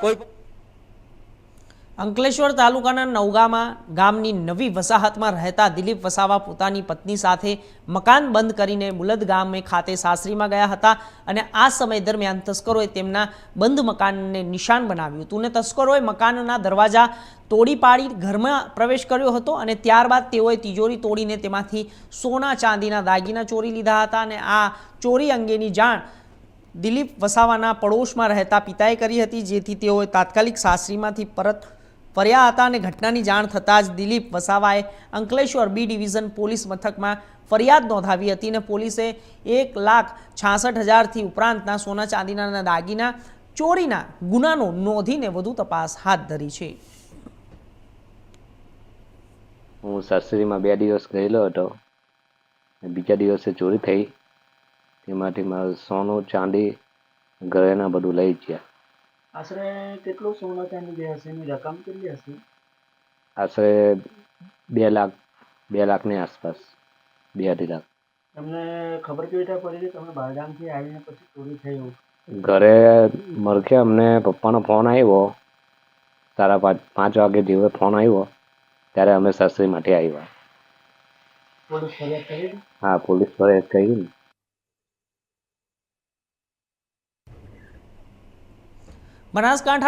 કોઈ અંકલેશ્વર તાલુકાના નવગામાં ગામની નવી વસાહતમાં રહેતા દિલીપ વસાવા પોતાની પત્ની સાથે મકાન બંધ કરીને મુલદ ગામે ખાતે સાસરીમાં ગયા હતા અને આ સમય દરમિયાન તસ્કરોએ તેમના બંધ મકાનને નિશાન બનાવ્યું હતું અને તસ્કરોએ મકાનના દરવાજા તોડી પાડી ઘરમાં પ્રવેશ કર્યો હતો અને ત્યારબાદ તેઓએ તિજોરી તોડીને તેમાંથી સોના ચાંદીના દાગીના ચોરી લીધા હતા અને આ ચોરી અંગેની જાણ દિલીપ વસાવાના પડોશમાં રહેતા પિતાએ કરી હતી, જેથી તેઓએ તાત્કાલિક સાસરીમાંથી પરત ફર્યા હતા અને ઘટનાની જાણ થતાં જ દિલીપ વસાવાએ અંકલેશ્વર બી ડિવિઝન પોલીસ મથકમાં ફરિયાદ નોંધાવી હતી અને પોલીસે એક લાખ છાસઠ હજારથી ઉપરાંતના સોના ચાંદીના દાગીના, ચોરીના ગુનાનો નોંધીને વધુ તપાસ હાથ ધરી છે. હું સાસરીમાં બે દિવસ ગયેલો હતો. બીજા દિવસે ચોરી થઈ. તેમાંથી મારું સોનું ચાંદી ઘરેના બધું લઈ ગયા. આશરે કેટલું સોના ચાંદી ગયા હશે? એની રકમ કેટલી હશે? આશરે બે લાખ બે લાખની આસપાસ બે અઢી લાખ. તમને ખબર કેવી રીતે પડી કે તમે બહારગામથી આવીને પછી ચોરી થઈ ઘરે મરખે અમને પપ્પાનો ફોન આવ્યો. સાડા પાંચ પાંચ વાગે જેવો ફોન આવ્યો. ત્યારે અમે આવ્યા. પોલીસ ફરિયાદ કરી? હા પોલીસ કહી ને. બનાસકાંઠા